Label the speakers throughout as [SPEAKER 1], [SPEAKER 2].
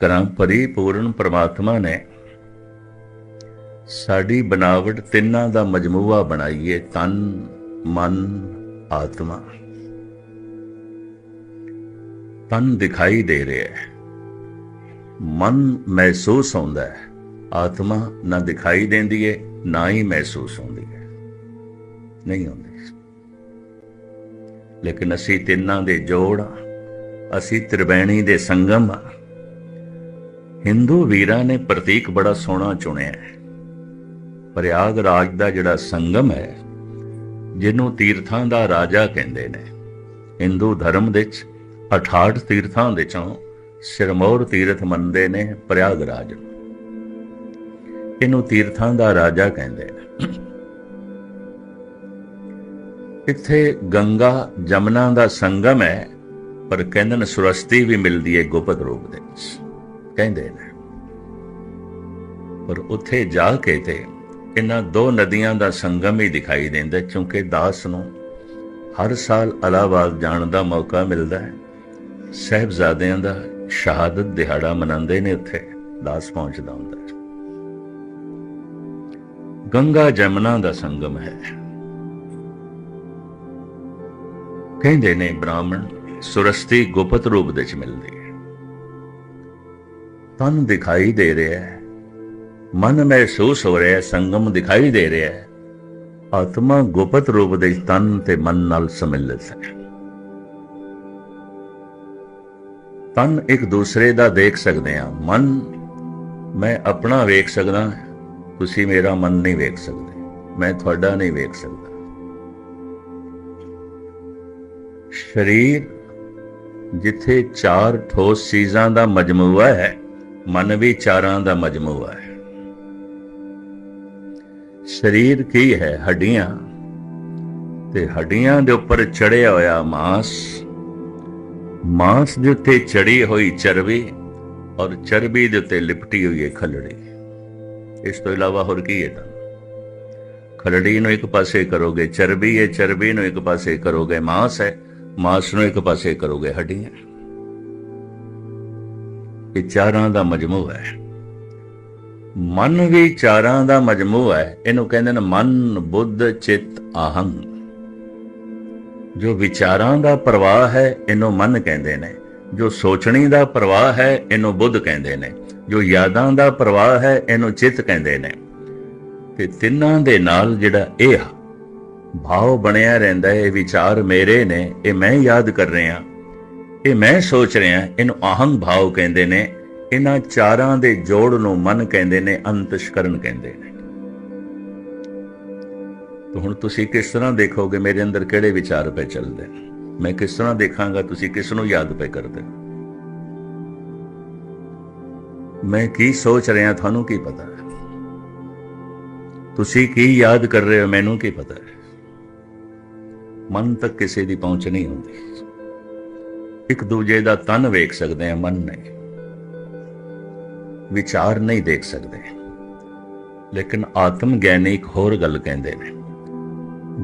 [SPEAKER 1] ਕਰਾਂ, ਪਰਿਪੂਰਨ ਪ੍ਰਮਾਤਮਾ ਨੇ ਸਾਡੀ ਬਣਾਵਟ ਤਿੰਨਾਂ ਦਾ ਮਜਮੂਆ ਬਣਾਈਏ, ਤਨ, ਮਨ, ਆਤਮਾ। ਤਨ ਦਿਖਾਈ ਦੇ ਰਿਹਾ ਹੈ। ਮਨ ਮਹਿਸੂਸ ਹੁੰਦਾ ਹੈ। ਆਤਮਾ ਨਾ ਦਿਖਾਈ ਦਿੰਦੀ ਹੈ ਨਾ ਹੀ ਮਹਿਸੂਸ ਹੁੰਦੀ ਹੈ। ਨਹੀਂ ਹੁੰਦੀ। ਲੇਕਿਨ ਅਸੀਂ ਤਿੰਨਾਂ ਦੇ ਜੋੜ ਹਾਂ। ਅਸੀਂ ਤ੍ਰਿਵੈਣੀ ਦੇ ਸੰਗਮ ਹਾਂ। ਹਿੰਦੂ ਵੀਰਾਂ ਨੇ ਪ੍ਰਤੀਕ ਬੜਾ ਸੋਹਣਾ ਚੁਣਿਆ ਹੈ। ਪ੍ਰਯਾਗ ਰਾਜ ਦਾ ਜਿਹੜਾ ਸੰਗਮ ਹੈ, ਜਿਹਨੂੰ ਤੀਰਥਾਂ ਦਾ ਰਾਜਾ ਕਹਿੰਦੇ ਨੇ, ਹਿੰਦੂ ਧਰਮ ਦੇ ਵਿੱਚ 68 ਤੀਰਥਾਂ ਦੇ ਚੋਂ ਸਿਰਮੌਰ ਤੀਰਥ ਮੰਨਦੇ ਨੇ ਪ੍ਰਯਾਗ ਰਾਜ ਨੂੰ। ਇਹਨੂੰ ਤੀਰਥਾਂ ਦਾ ਰਾਜਾ ਕਹਿੰਦੇ ਨੇ। ਇੱਥੇ ਗੰਗਾ ਜਮਨਾ ਦਾ ਸੰਗਮ ਹੈ, ਪਰ ਕਹਿੰਦੇ ਨੇ ਸੁਰਸਤੀ ਵੀ ਮਿਲਦੀ ਹੈ ਗੁਪਤ ਰੂਪ ਦੇ ਵਿੱਚ। ਕਹਿੰਦੇ ਨੇ ਪਰ ਉੱਥੇ ਜਾ ਕੇ ਤੇ ਇਹਨਾਂ ਦੋ ਨਦੀਆਂ ਦਾ ਸੰਗਮ ਹੀ ਦਿਖਾਈ ਦਿੰਦਾ, ਕਿਉਂਕਿ ਦਾਸ ਨੂੰ ਹਰ ਸਾਲ ਅਲਾਹਾਬਾਦ ਜਾਣ ਦਾ ਮੌਕਾ ਮਿਲਦਾ ਹੈ। ਸਹਿਬਜ਼ਾਦਿਆਂ ਦਾ ਸ਼ਹਾਦਤ ਦਿਹਾੜਾ ਮਨਾਉਂਦੇ ਨੇ ਉੱਥੇ, ਦਾਸ ਪਹੁੰਚਦਾ ਹੁੰਦਾ ਹੈ। ਗੰਗਾ ਜਮਨਾ ਦਾ ਸੰਗਮ ਹੈ। ਕਹਿੰਦੇ ਨੇ ਬ੍ਰਾਹਮਣ, ਸੁਰਸਤੀ ਗੁਪਤ ਰੂਪ ਵਿੱਚ ਮਿਲਦੀ ਹੈ। ਤਨ ਦਿਖਾਈ ਦੇ ਰਿਹਾ ਹੈ। ਮਨ ਮਹਿਸੂਸ ਹੋ ਰਿਹਾ ਸੰਗਮ ਦਿਖਾਈ ਦੇ ਰਿਹਾ ਹੈ। ਆਤਮਾ ਗੁਪਤ ਰੂਪ ਦੇ ਤਨ ਤੇ ਮਨ ਨਾਲ ਸਮਿਲਿਤ ਹੈ। ਤਨ ਇੱਕ ਦੂਸਰੇ ਦਾ ਦੇਖ ਸਕਦੇ ਹਾਂ। ਮਨ, ਮੈਂ ਆਪਣਾ ਵੇਖ ਸਕਦਾ ਤੁਸੀਂ ਮੇਰਾ ਮਨ ਨਹੀਂ ਵੇਖ ਸਕਦੇ। ਮੈਂ ਤੁਹਾਡਾ ਨਹੀਂ ਵੇਖ ਸਕਦਾ। ਸਰੀਰ, ਜਿੱਥੇ ਚਾਰ ਠੋਸ ਚੀਜ਼ਾਂ ਦਾ ਮਜਮੂਆ ਹੈ, ਮਨ ਵੀ ਚਾਰਾਂ ਦਾ ਮਜਮੂਆ ਹੈ। ਸਰੀਰ ਕੀ ਹੈ? ਹੱਡੀਆਂ। ਤੇ ਹੱਡੀਆਂ ਦੇ ਉੱਪਰ ਚੜਿਆ ਹੋਇਆ ਮਾਸ ਮਾਸ ਦੇ ਉੱਤੇ ਚੜੀ ਹੋਈ ਚਰਬੀ ਔਰ ਚਰਬੀ ਦੇ ਉੱਤੇ ਲਿਪਟੀ ਹੋਈ ਹੈ ਖਲੜੀ। ਇਸ ਤੋਂ ਇਲਾਵਾ ਹੋਰ ਕੀ ਹੈ? ਤਾਂ ਖਲੜੀ ਨੂੰ ਇੱਕ ਪਾਸੇ ਕਰੋਗੇ ਚਰਬੀ ਹੈ, ਚਰਬੀ ਨੂੰ ਇੱਕ ਪਾਸੇ ਕਰੋਗੇ ਮਾਸ ਹੈ, ਮਾਸ ਨੂੰ ਇੱਕ ਪਾਸੇ ਕਰੋਗੇ ਹੱਡੀਆਂ। ਇਹ ਚਾਰਾਂ ਦਾ ਮਜਮੂ ਹੈ। ਮਨ ਵਿਚਾਰਾਂ ਦਾ ਮਜਮੂ ਹੈ। ਇਹਨੂੰ ਕਹਿੰਦੇ ਨੇ ਮਨ, ਬੁੱਧ, ਚਿੱਤ ਆਹੰਗ ਜੋ ਵਿਚਾਰਾਂ ਦਾ ਪ੍ਰਵਾਹ ਹੈ, ਇਹਨੂੰ ਮਨ ਕਹਿੰਦੇ ਨੇ। ਜੋ ਸੋਚਣੀ ਦਾ ਪ੍ਰਵਾਹ ਹੈ, ਇਹਨੂੰ ਬੁੱਧ ਕਹਿੰਦੇ ਨੇ। ਜੋ ਯਾਦਾਂ ਦਾ ਪ੍ਰਵਾਹ ਹੈ, ਇਹਨੂੰ ਚਿੱਤ ਕਹਿੰਦੇ ਨੇ। ਤੇ ਤਿੰਨਾਂ ਦੇ ਨਾਲ ਜਿਹੜਾ ਇਹ ਭਾਵ ਬਣਿਆ ਰਹਿੰਦਾ ਹੈ, ਇਹ ਵਿਚਾਰ ਮੇਰੇ ਨੇ, ਇਹ ਮੈਂ ਯਾਦ ਕਰ ਰਿਹਾ। ਇਹ ਮੈਂ ਸੋਚ ਰਿਹਾ, ਇਹਨੂੰ ਅਹੰਗ ਭਾਵ ਕਹਿੰਦੇ ਨੇ। ਇਹਨਾਂ ਚਾਰਾਂ ਦੇ ਜੋੜ ਨੂੰ ਮਨ ਕਹਿੰਦੇ ਨੇ, ਅੰਤਸ਼ਕਰਨ ਕਹਿੰਦੇ ਨੇ। ਤਾਂ ਹੁਣ ਤੁਸੀਂ ਕਿਸ ਤਰ੍ਹਾਂ ਦੇਖੋਗੇ ਮੇਰੇ ਅੰਦਰ ਕਿਹੜੇ ਵਿਚਾਰ ਪੈ ਚੱਲਦੇ ਨੇ? ਮੈਂ ਕਿਸ ਤਰ੍ਹਾਂ ਦੇਖਾਂਗਾ ਤੁਸੀਂ ਕਿਸ ਨੂੰ ਯਾਦ ਪੈ ਕਰਦੇ ਹੋ? ਮੈਂ ਕੀ ਸੋਚ ਰਿਹਾ ਤੁਹਾਨੂੰ ਕੀ ਪਤਾ ਹੈ? ਤੁਸੀਂ ਕੀ ਯਾਦ ਕਰ ਰਹੇ ਹੋ ਮੈਨੂੰ ਕੀ ਪਤਾ ਹੈ? ਮਨ ਤੱਕ ਕਿਸੇ ਦੀ ਪਹੁੰਚ ਨਹੀਂ ਹੁੰਦੀ। ਇੱਕ ਦੂਜੇ ਦਾ ਤਨ ਵੇਖ ਸਕਦੇ ਆ ਮਨ ਨਹੀਂ। ਵਿਚਾਰ ਨਹੀਂ ਦੇਖ ਸਕਦੇ। ਲੇਕਿਨ ਆਤਮ ਗਿਆਨੀ ਇੱਕ ਹੋਰ ਗੱਲ ਕਹਿੰਦੇ ਨੇ।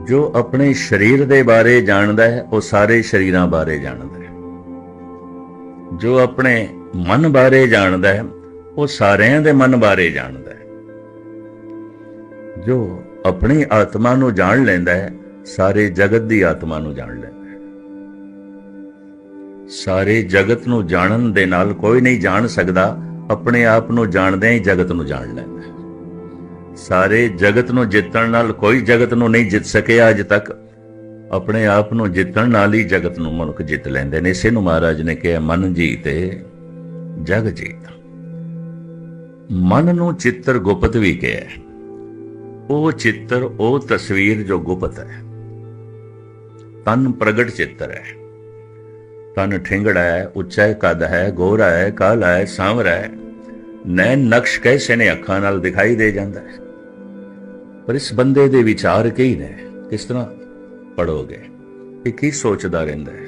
[SPEAKER 1] ਜੋ ਆਪਣੇ ਸਰੀਰ ਦੇ ਬਾਰੇ ਜਾਣਦਾ ਹੈ, ਉਹ ਸਾਰੇ ਸਰੀਰਾਂ ਬਾਰੇ ਜਾਣਦਾ ਹੈ। ਜੋ ਆਪਣੇ ਮਨ ਬਾਰੇ ਜਾਣਦਾ ਹੈ, ਉਹ ਸਾਰਿਆਂ ਦੇ ਮਨ ਬਾਰੇ ਜਾਣਦਾ ਹੈ। ਜੋ ਆਪਣੀ ਆਤਮਾ ਨੂੰ ਜਾਣ ਲੈਂਦਾ ਹੈ, ਸਾਰੇ ਜਗਤ ਦੀ ਆਤਮਾ ਨੂੰ ਜਾਣ ਲੈਂਦਾ ਹੈ। ਸਾਰੇ ਜਗਤ ਨੂੰ ਜਾਣਨ ਦੇ ਨਾਲ ਕੋਈ ਨਹੀਂ ਜਾਣ ਸਕਦਾ ਆਪਣੇ ਆਪ ਨੂੰ ਜਾਣਦਿਆਂ ਹੀ ਜਗਤ ਨੂੰ ਜਾਣ ਲੈਂਦਾ ਸਾਰੇ ਜਗਤ ਨੂੰ ਜਿੱਤਣ ਨਾਲ ਕੋਈ ਜਗਤ ਨੂੰ ਨਹੀਂ ਜਿੱਤ ਸਕਿਆ ਅਜ ਤੱਕ। ਆਪਣੇ ਆਪ ਨੂੰ ਜਿੱਤਣ ਨਾਲ ਹੀ ਜਗਤ ਨੂੰ ਮਨੁੱਖ ਜਿੱਤ ਲੈਂਦੇ ਨੇ। ਇਸੇ ਨੂੰ ਮਹਾਰਾਜ ਨੇ ਕਿਹਾ, ਮਨ ਜੀਤੇ, ਜਗ ਜੀਤ। ਮਨ ਨੂੰ ਚਿੱਤਰ ਗੁਪਤ ਵੀ ਕਿਹਾ ਉਹ ਚਿੱਤਰ, ਉਹ ਤਸਵੀਰ ਜੋ ਗੁਪਤ ਹੈ, ਤਨ ਪ੍ਰਗਟ ਚਿੱਤਰ ਹੈ। ਤਨ ਠਿੰਗੜਾ ਹੈ ਉੱਚਾ ਕੱਦ ਹੈ, ਗੋਰਾ ਹੈ ਕਾਲਾ ਹੈ ਸਾਂਵਰਾ। ਹੈ ਨੈਣ ਨਕਸ਼ ਕੈਸੇ ਨੇ ਅੱਖਾਂ ਨਾਲ ਦਿਖਾਈ ਦੇ ਜਾਂਦਾ ਹੈ? ਪਰ ਇਸ ਬੰਦੇ ਦੇ ਵਿਚਾਰ ਕੀ ਨੇ? ਕਿਸ ਤਰ੍ਹਾਂ ਪੜੋਗੇ ਇਹ ਕੀ ਸੋਚਦਾ ਰਹਿੰਦਾ ਹੈ?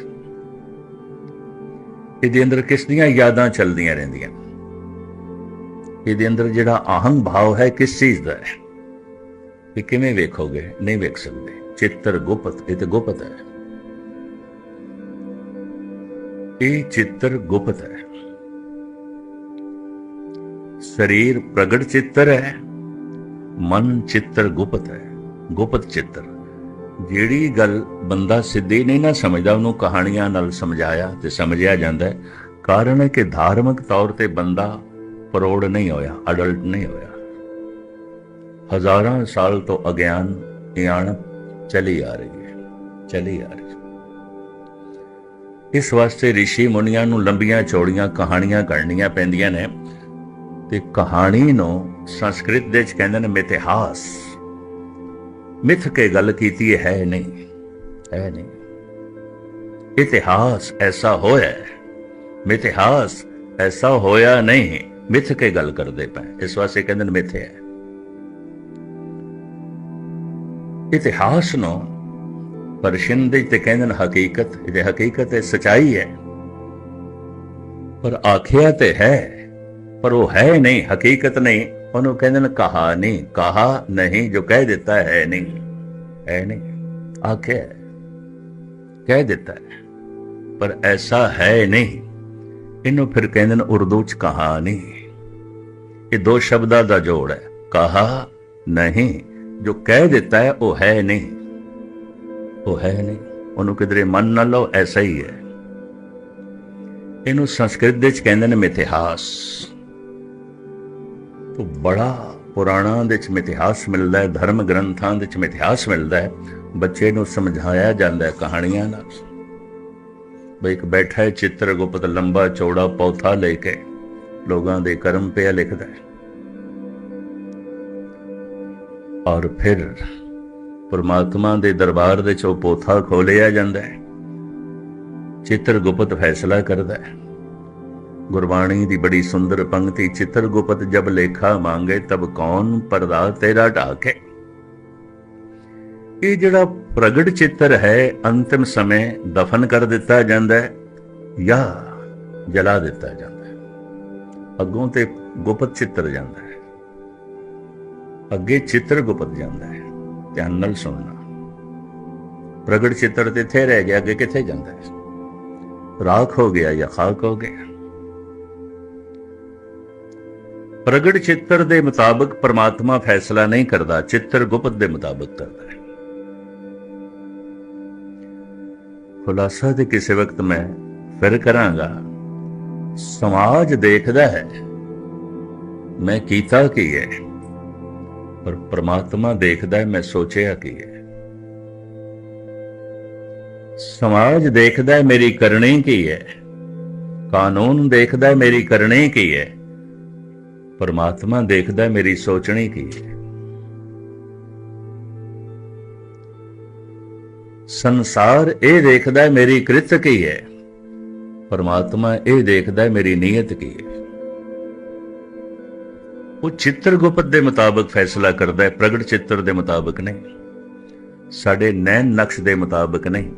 [SPEAKER 1] ਇਹਦੇ ਅੰਦਰ ਕਿਸ ਦੀਆਂ ਯਾਦਾਂ ਚੱਲਦੀਆਂ ਰਹਿੰਦੀਆਂ? ਇਹਦੇ ਅੰਦਰ ਜਿਹੜਾ ਆਹੰਗ ਭਾਵ ਹੈ, ਕਿਸ ਚੀਜ਼ ਦਾ ਹੈ? ਇਹ ਕਿਵੇਂ ਵੇਖੋਗੇ? ਨਹੀਂ ਵੇਖ ਸਕਦੇ। ਚਿੱਤਰ ਗੁਪਤ, ਇਹ ਤੇ ਗੁਪਤ ਹੈ। ਇਹ ਚਿੱਤਰ ਗੁਪਤ ਹੈ। ਸਰੀਰ ਪ੍ਰਗਟ ਚਿੱਤਰ ਹੈ, ਮਨ ਚਿੱਤਰ ਗੁਪਤ ਹੈ। ਗੁਪਤ ਚਿੱਤਰ। ਜਿਹੜੀ ਗੱਲ ਬੰਦਾ ਸਿੱਧੀ ਨਹੀਂ ਨਾ ਸਮਝਦਾ, ਉਹਨੂੰ ਕਹਾਣੀਆਂ ਨਾਲ ਸਮਝਾਇਆ ਤੇ ਸਮਝਿਆ ਜਾਂਦਾ ਹੈ। ਕਾਰਨ ਹੈ ਕਿ ਧਾਰਮਿਕ ਤੌਰ ਤੇ ਬੰਦਾ ਪਰੋੜ ਨਹੀਂ ਹੋਇਆ, ਅਡਲਟ ਨਹੀਂ ਹੋਇਆ। ਹਜ਼ਾਰਾਂ ਸਾਲ ਤੋਂ ਅਗਿਆਨ, ਇਆਣ ਚਲੀ ਆ ਰਹੀ ਹੈ, ਚਲੀ ਆ ਰਹੀ ਹੈ। ਇਸ ਵਾਸਤੇ ઋષਿ ਮੁਨੀਆਂ ਨੂੰ ਲੰਬੀਆਂ ਚੌੜੀਆਂ ਕਹਾਣੀਆਂ ਕਰਨੀਆਂ ਪੈਂਦੀਆਂ ਨੇ ਤੇ ਕਹਾਣੀ ਨੂੰ ਸੰਸਕ੍ਰਿਤ ਦੇ ਵਿੱਚ ਕਹਿੰਦੇ ਨੇ ਮਿਥਿਹਾਸ। ਮਿਥ ਕੇ ਗੱਲ ਕੀਤੀ ਹੈ ਨਹੀਂ ਹੈ ਨਹੀਂ। ਇਤਿਹਾਸ ਐਸਾ ਹੋਇਆ ਮਿਥਿਹਾਸ ਐਸਾ ਹੋਇਆ ਨਹੀਂ, ਮਿਥ ਕੇ ਗੱਲ ਕਰਦੇ ਪਏ, ਇਸ ਵਾਸਤੇ ਕਹਿੰਦੇ ਨੇ ਮਿਥ ਹੈ। ਇਤਿਹਾਸ ਨੂੰ ਪਰ ਸ਼ਿੰਦੇ ਤੇ ਕਹਿੰਦੇ ਨੇ, ਹਕੀਕਤ, ਇਹ ਹਕੀਕਤ ਹੈ ਸਚਾਈ ਹੈ। ਪਰ ਆਖਿਆ ਤੇ ਹੈ, ਪਰ ਉਹ ਹੈ ਨਹੀਂ, ਹਕੀਕਤ ਨਹੀਂ। ਉਹਨੂੰ ਕਹਿੰਦੇ ਨੇ, ਕਹਾ ਨਹੀਂ ਕਹਾ ਨਹੀਂ, ਜੋ ਕਹਿ ਦਿੱਤਾ ਹੈ ਨਹੀਂ। ਹੈ ਨਹੀਂ, ਆਖਿਆ ਕਹਿ ਦਿੱਤਾ ਹੈ, ਪਰ ਐਸਾ ਹੈ ਨਹੀਂ। ਇਹਨੂੰ ਫਿਰ ਕਹਿੰਦੇ ਨੇ, ਉਰਦੂ ਚ ਕਹਾਣੀ ਇਹ ਦੋ ਸ਼ਬਦਾਂ ਦਾ ਜੋੜ ਹੈ, ਕਹਾ ਨਹੀਂ, ਜੋ ਕਹਿ ਦਿੱਤਾ ਹੈ, ਉਹ ਹੈ ਨਹੀਂ। ਉਹ ਹੈ ਨਹੀਂ। ਉਹਨੂੰ ਕਿਧਰੇ ਮੰਨ ਨਾ ਲਓ, ਐਸਾ ਹੀ ਹੈ। ਇਹਨੂੰ ਸੰਸਕ੍ਰਿਤ ਦੇ ਵਿੱਚ ਕਹਿੰਦੇ ਨੇ ਮਿਥਿਹਾਸ। ਤੋਂ ਬੜਾ ਪੁਰਾਣਾ ਦੇ ਵਿੱਚ ਮਿਥਿਹਾਸ ਮਿਲਦਾ ਹੈ, ਧਰਮ ਗ੍ਰੰਥਾਂ ਦੇ ਵਿੱਚ ਮਿਥਿਹਾਸ ਮਿਲਦਾ ਹੈ। ਬੱਚੇ ਨੂੰ ਸਮਝਾਇਆ ਜਾਂਦਾ ਹੈ ਕਹਾਣੀਆਂ ਨਾਲ। ਬਈ ਇੱਕ ਬੈਠਾ ਹੈ ਚਿੱਤਰਗੁਪਤ, ਲੰਬਾ ਚੌੜਾ ਪੌਥਾ ਲੈ ਕੇ ਲੋਕਾਂ ਦੇ ਕਰਮ ਪਿਆ ਲਿਖਦਾ ਹੈ। ਔਰ ਫਿਰ ਪਰਮਾਤਮਾ ਦੇ ਦਰਬਾਰ ਦੇ ਚੋਂ ਪੋਥਾ ਖੋਲਿਆ ਜਾਂਦਾ ਹੈ। ਚਿੱਤਰਗੁਪਤ ਫੈਸਲਾ ਕਰਦਾ ਹੈ। ਗੁਰਬਾਣੀ ਦੀ ਬੜੀ ਸੁੰਦਰ ਪੰਕਤੀ, ਚਿੱਤਰਗੁਪਤ ਜਬ ਲੇਖਾ ਮੰਗੇ ਤਬ ਕੌਣ ਪਰਦਾ ਤੇਰਾ ਢਾਕੇ? ਇਹ ਜਿਹੜਾ ਪ੍ਰਗਟ ਚਿੱਤਰ ਹੈ, ਅੰਤਿਮ ਸਮੇਂ ਦਫਨ ਕਰ ਦਿੱਤਾ ਜਾਂਦਾ ਹੈ ਜਾਂ ਜਲਾ ਦਿੱਤਾ ਜਾਂਦਾ ਹੈ। ਅੱਗੋਂ ਤੇ ਗੁਪਤ ਚਿੱਤਰ ਜਾਂਦਾ ਹੈ। ਅੱਗੇ ਚਿੱਤਰ ਗੁਪਤ ਜਾਂਦਾ ਹੈ। ਧਿਆਨ ਨਾਲ ਸੁਣਨਾ ਪ੍ਰਗਟ ਚਿੱਤਰ ਤੇ ਇੱਥੇ ਰਹਿ ਗਿਆ, ਅੱਗੇ ਕਿੱਥੇ ਜਾਂਦਾ ਹੈ? ਰਾਖ ਹੋ ਗਿਆ ਜਾਂ ਖਾਕ ਹੋ ਗਿਆ? ਪ੍ਰਗਟ ਚਿੱਤਰ ਦੇ ਮੁਤਾਬਕ ਪਰਮਾਤਮਾ ਫੈਸਲਾ ਨਹੀਂ ਕਰਦਾ ਚਿੱਤਰ ਗੁਪਤ ਦੇ ਮੁਤਾਬਕ ਕਰਦਾ ਹੈ। ਖੁਲਾਸਾ ਤੇ ਕਿਸੇ ਵਕਤ ਮੈਂ ਫਿਰ ਕਰਾਂਗਾ, ਸਮਾਜ ਦੇਖਦਾ ਹੈ, ਮੈਂ ਕੀਤਾ ਕੀ ਹੈ? ਪਰ ਪ੍ਰਮਾਤਮਾ ਦੇਖਦਾ ਹੈ, ਮੈਂ ਸੋਚਿਆ ਕੀ ਹੈ। ਸਮਾਜ ਦੇਖਦਾ ਹੈ, ਮੇਰੀ ਕਰਨੀ ਕੀ ਹੈ। ਕਾਨੂੰਨ ਦੇਖਦਾ ਹੈ, ਮੇਰੀ ਕਰਨੀ ਕੀ ਹੈ। ਪਰਮਾਤਮਾ ਦੇਖਦਾ ਹੈ, ਮੇਰੀ ਸੋਚਣੀ ਕੀ ਹੈ। ਸੰਸਾਰ ਇਹ ਦੇਖਦਾ ਹੈ, ਮੇਰੀ ਕ੍ਰਿਤ ਕੀ ਹੈ। ਪਰਮਾਤਮਾ ਇਹ ਦੇਖਦਾ ਹੈ, ਮੇਰੀ ਨੀਅਤ ਕੀ ਹੈ। ਉਹ ਚਿੱਤਰ ਗੁਪਤ ਦੇ ਮੁਤਾਬਕ ਫੈਸਲਾ ਕਰਦਾ ਹੈ, ਪ੍ਰਗਟ ਚਿੱਤਰ ਦੇ ਮੁਤਾਬਕ ਨਹੀਂ। ਸਾਡੇ ਨੈਣ ਨਕਸ਼ ਦੇ ਮੁਤਾਬਕ ਨਹੀਂ,